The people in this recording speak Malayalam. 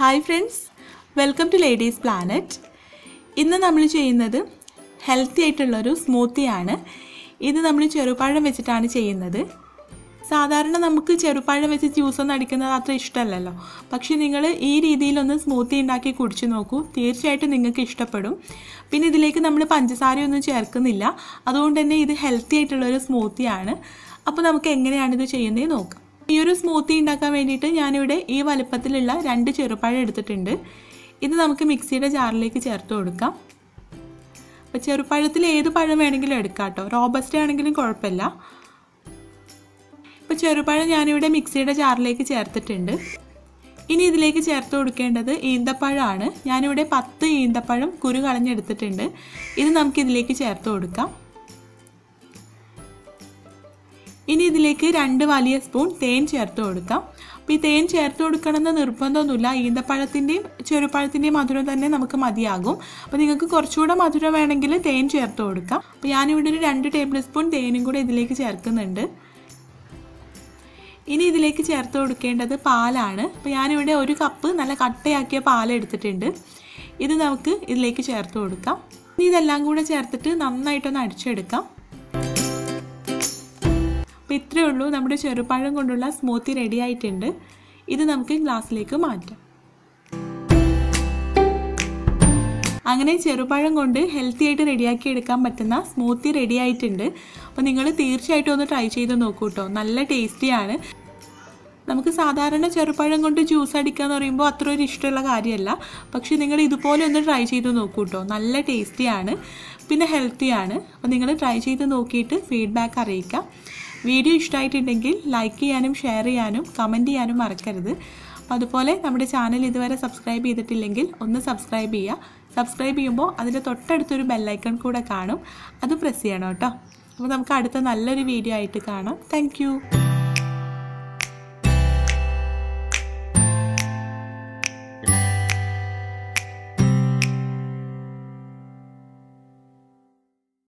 Hi friends welcome to Ladies Planet ഇന്ന് നമ്മൾ ചെയ്യുന്നത് ഹെൽത്തി ആയിട്ടുള്ളൊരു സ്മൂത്തിയാണ് ഇത് നമ്മൾ ചെറുപഴം വെച്ചിട്ടാണ് ചെയ്യുന്നത്. സാധാരണ നമുക്ക് ചെറുപഴം വെച്ച് ജ്യൂസൊന്നും അടിക്കുന്നത് അത്ര ഇഷ്ടമല്ലല്ലോ. പക്ഷേ നിങ്ങൾ ഈ രീതിയിലൊന്ന് സ്മൂത്തി ഉണ്ടാക്കി കുടിച്ചു നോക്കൂ. തീർച്ചയായിട്ടും നിങ്ങൾക്ക് ഇഷ്ടപ്പെടും. പിന്നെ ഇതിലേക്ക് നമ്മൾ പഞ്ചസാരയൊന്നും ചേർക്കുന്നില്ല. അതുകൊണ്ട് തന്നെ ഇത് ഹെൽത്തി ആയിട്ടുള്ളൊരു സ്മൂത്തിയാണ് അപ്പോൾ നമുക്ക് എങ്ങനെയാണ് ഇത് ചെയ്യുന്നത് നോക്കാം. ഈ ഒരു സ്മൂത്തി ഉണ്ടാക്കാൻ വേണ്ടിയിട്ട് ഞാനിവിടെ ഈ വലുപ്പത്തിലുള്ള രണ്ട് ചെറുപഴം എടുത്തിട്ടുണ്ട്. ഇത് നമുക്ക് മിക്സിയുടെ ജാറിലേക്ക് ചേർത്ത് കൊടുക്കാം. അപ്പോൾ ചെറുപഴത്തിൽ ഏത് പഴം വേണമെങ്കിലും എടുക്കാം കേട്ടോ. റോബസ്റ്റ് ആണെങ്കിലും കുഴപ്പമില്ല. ഇപ്പോൾ ചെറുപഴം ഞാനിവിടെ മിക്സിയുടെ ജാറിലേക്ക് ചേർത്തിട്ടുണ്ട്. ഇനി ഇതിലേക്ക് ചേർത്ത് കൊടുക്കേണ്ടത് ഈന്തപ്പഴമാണ്. ഞാനിവിടെ പത്ത് ഈന്തപ്പഴം കുരു കളഞ്ഞെടുത്തിട്ടുണ്ട്. ഇത് നമുക്കിതിലേക്ക് ചേർത്ത് കൊടുക്കാം. ഇനി ഇതിലേക്ക് രണ്ട് വലിയ സ്പൂൺ തേൻ ചേർത്ത് കൊടുക്കാം. അപ്പോൾ ഈ തേൻ ചേർത്ത് കൊടുക്കണമെന്ന് നിർബന്ധമൊന്നുമില്ല. ഈന്തപ്പഴത്തിന്റെയും ചെറുപഴത്തിന്റെയും മധുരം തന്നെ നമുക്ക് മതിയാകും. അപ്പോൾ നിങ്ങൾക്ക് കുറച്ചുകൂടെ മധുരം വേണമെങ്കിൽ തേൻ ചേർത്ത് കൊടുക്കാം. അപ്പോൾ ഞാനിവിടെ ഒരു രണ്ട് ടേബിൾ സ്പൂൺ തേനും കൂടെ ഇതിലേക്ക് ചേർക്കുന്നുണ്ട്. ഇനി ഇതിലേക്ക് ചേർത്ത് കൊടുക്കേണ്ടത് പാലാണ്. അപ്പോൾ ഞാനിവിടെ ഒരു കപ്പ് നല്ല കട്ടയാക്കിയ പാൽ എടുത്തിട്ടുണ്ട്. ഇത് നമുക്ക് ഇതിലേക്ക് ചേർത്ത് കൊടുക്കാം. ഇനി ഇതെല്ലാം കൂടെ ചേർത്തിട്ട് നന്നായിട്ടൊന്ന് അടിച്ചെടുക്കാം. അപ്പോൾ ഇത്രയേ ഉള്ളൂ. നമ്മുടെ ചെറുപഴം കൊണ്ടുള്ള സ്മൂത്തി റെഡി ആയിട്ടുണ്ട്. ഇത് നമുക്ക് ഗ്ലാസ്സിലേക്ക് മാറ്റാം. അങ്ങനെ ചെറുപഴം കൊണ്ട് ഹെൽത്തി ആയിട്ട് റെഡിയാക്കി എടുക്കാൻ പറ്റുന്ന സ്മൂത്തി റെഡി ആയിട്ടുണ്ട്. അപ്പോൾ നിങ്ങൾ തീർച്ചയായിട്ടും ഒന്ന് ട്രൈ ചെയ്ത് നോക്കൂ കേട്ടോ നല്ല ടേസ്റ്റിയാണ് നമുക്ക് സാധാരണ ചെറുപഴം കൊണ്ട് ജ്യൂസ് അടിക്കുക എന്ന് പറയുമ്പോൾ അത്ര ഒരു ഇഷ്ടമുള്ള കാര്യമല്ല. പക്ഷേ നിങ്ങൾ ഇതുപോലെ ഒന്ന് ട്രൈ ചെയ്ത് നോക്കൂ കേട്ടോ നല്ല ടേസ്റ്റിയാണ് പിന്നെ ഹെൽത്തിയാണ് അപ്പോൾ നിങ്ങൾ ട്രൈ ചെയ്ത് നോക്കിയിട്ട് ഫീഡ്ബാക്ക് അറിയിക്കാം. വീഡിയോ ഇഷ്ടമായിട്ടുണ്ടെങ്കിൽ ലൈക്ക് ചെയ്യാനും ഷെയർ ചെയ്യാനും കമന്റ് ചെയ്യാനും മറക്കരുത്. അതുപോലെ നമ്മുടെ ചാനൽ ഇതുവരെ സബ്സ്ക്രൈബ് ചെയ്തിട്ടില്ലെങ്കിൽ ഒന്ന് സബ്സ്ക്രൈബ് ചെയ്യുക. സബ്സ്ക്രൈബ് ചെയ്യുമ്പോൾ അതിന്റെ തൊട്ടടുത്തൊരു ബെല്ലൈക്കൺ കൂടെ കാണും. അത് പ്രസ് ചെയ്യണം കേട്ടോ. അപ്പോൾ നമുക്ക് അടുത്ത നല്ലൊരു വീഡിയോ ആയിട്ട് കാണാം. താങ്ക്